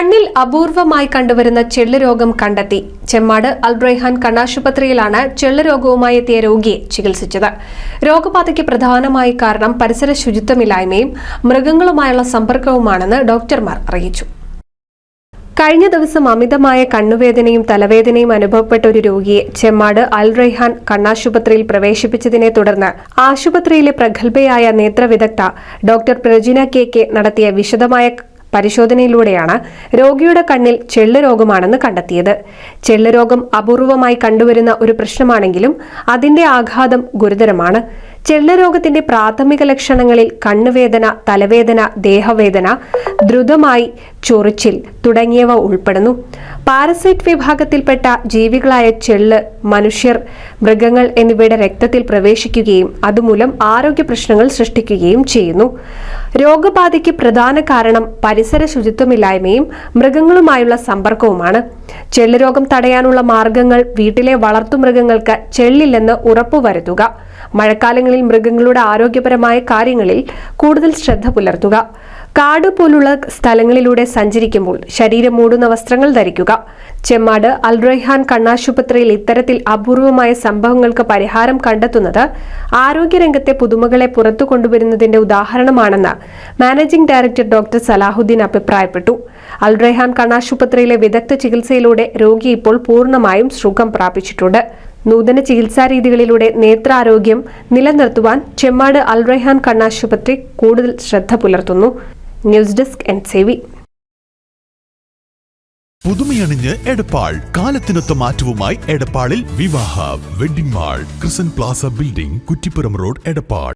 കണ്ണിൽ അപൂർവമായി കണ്ടുവരുന്ന ചെള്ളുരോഗം കണ്ടെത്തി. ചെമ്മാട് അൽബ്രൈഹാൻ കണ്ണാശുപത്രിയിലാണ് ചെള്ളുരോഗവുമായി എത്തിയ രോഗിയെ ചികിത്സിച്ചത്. രോഗബാധയ്ക്ക് പ്രധാനമായി കാരണം പരിസര ശുചിത്വമില്ലായ്മയും മൃഗങ്ങളുമായുള്ള സമ്പർക്കവുമാണെന്ന് ഡോക്ടർമാർ അറിയിച്ചു. കഴിഞ്ഞ ദിവസം അമിതമായ കണ്ണുവേദനയും തലവേദനയും അനുഭവപ്പെട്ട ഒരു രോഗിയെ ചെമ്മാട് അൽ റൈഹാൻ കണ്ണാശുപത്രിയിൽ പ്രവേശിപ്പിച്ചതിനെ തുടർന്ന് ആശുപത്രിയിലെ പ്രഗത്ഭയായ നേത്രവിദഗ്ധ ഡോക്ടർ പ്രജിന കെ കെ നടത്തിയ വിശദമായ പരിശോധനയിലൂടെയാണ് രോഗിയുടെ കണ്ണിൽ ചെള്ളുരോഗമാണെന്ന് കണ്ടെത്തിയത്. ചെള്ളുരോഗം അപൂർവമായി കണ്ടുവരുന്ന ഒരു പ്രശ്നമാണെങ്കിലും അതിന്റെ ആഘാതം ഗുരുതരമാണ്. ചെള്ളുരോഗത്തിന്റെ പ്രാഥമിക ലക്ഷണങ്ങളിൽ കണ്ണുവേദന തലവേദന ദേഹവേദന ദ്രുതമായി ചൊറിച്ചിൽ തുടങ്ങിയവ ഉൾപ്പെടുന്നു. പാരസൈറ്റ് വിഭാഗത്തിൽപ്പെട്ട ജീവികളായ ചെള്ള് മനുഷ്യർ മൃഗങ്ങൾ എന്നിവയുടെ രക്തത്തിൽ പ്രവേശിക്കുകയും അതുമൂലം ആരോഗ്യ പ്രശ്നങ്ങൾ സൃഷ്ടിക്കുകയും ചെയ്യുന്നു. രോഗബാധയ്ക്ക് പ്രധാന കാരണം പരിസര ശുചിത്വമില്ലായ്മയും മൃഗങ്ങളുമായുള്ള സമ്പർക്കവുമാണ്. ചെള്ളുരോഗം തടയാനുള്ള മാർഗങ്ങൾ വീട്ടിലെ വളർത്തുമൃഗങ്ങൾക്ക് ചെള്ളില്ലെന്ന് ഉറപ്പുവരുത്തുക മഴക്കാലങ്ങളിൽ മൃഗങ്ങളുടെ ആരോഗ്യപരമായ കാര്യങ്ങളിൽ കൂടുതൽ ശ്രദ്ധ പുലർത്തുക. കാട് പോലുള്ള സ്ഥലങ്ങളിലൂടെ സഞ്ചരിക്കുമ്പോൾ ശരീരം മൂടുന്ന വസ്ത്രങ്ങൾ ധരിക്കുക. ചെമ്മാട് അൽറൈഹാൻ കണ്ണാശുപത്രിയിൽ ഇത്തരത്തിൽ അപൂർവമായ സംഭവങ്ങൾക്ക് പരിഹാരം കണ്ടെത്തുന്നത് ആരോഗ്യരംഗത്തെ പുതുമകളെ പുറത്തു കൊണ്ടുവരുന്നതിന്റെ ഉദാഹരണമാണെന്ന് മാനേജിംഗ് ഡയറക്ടർ ഡോക്ടർ സലാഹുദ്ദീൻ അഭിപ്രായപ്പെട്ടു. അൽറൈഹാൻ കണ്ണാശുപത്രിയിലെ വിദഗ്ധ ചികിത്സയിലൂടെ രോഗി ഇപ്പോൾ പൂർണമായും സുഖം പ്രാപിച്ചിട്ടുണ്ട്. നൂതന ചികിത്സാ രീതികളിലൂടെ നേത്രാരോഗ്യം നിലനിർത്തുവാൻ ചെമ്മാട് അൽറൈഹാൻ കണ്ണാശുപത്രി കൂടുതൽ ശ്രദ്ധ പുലർത്തുന്നു. News desk N C V. പുതുമയണിഞ്ഞ് Edappal. കാലത്തിനൊത്ത മാറ്റവുമായി എടപ്പാളിൽ വിവാഹ wedding mall ക്രിസൻ plaza building Kuttippuram road Edappal.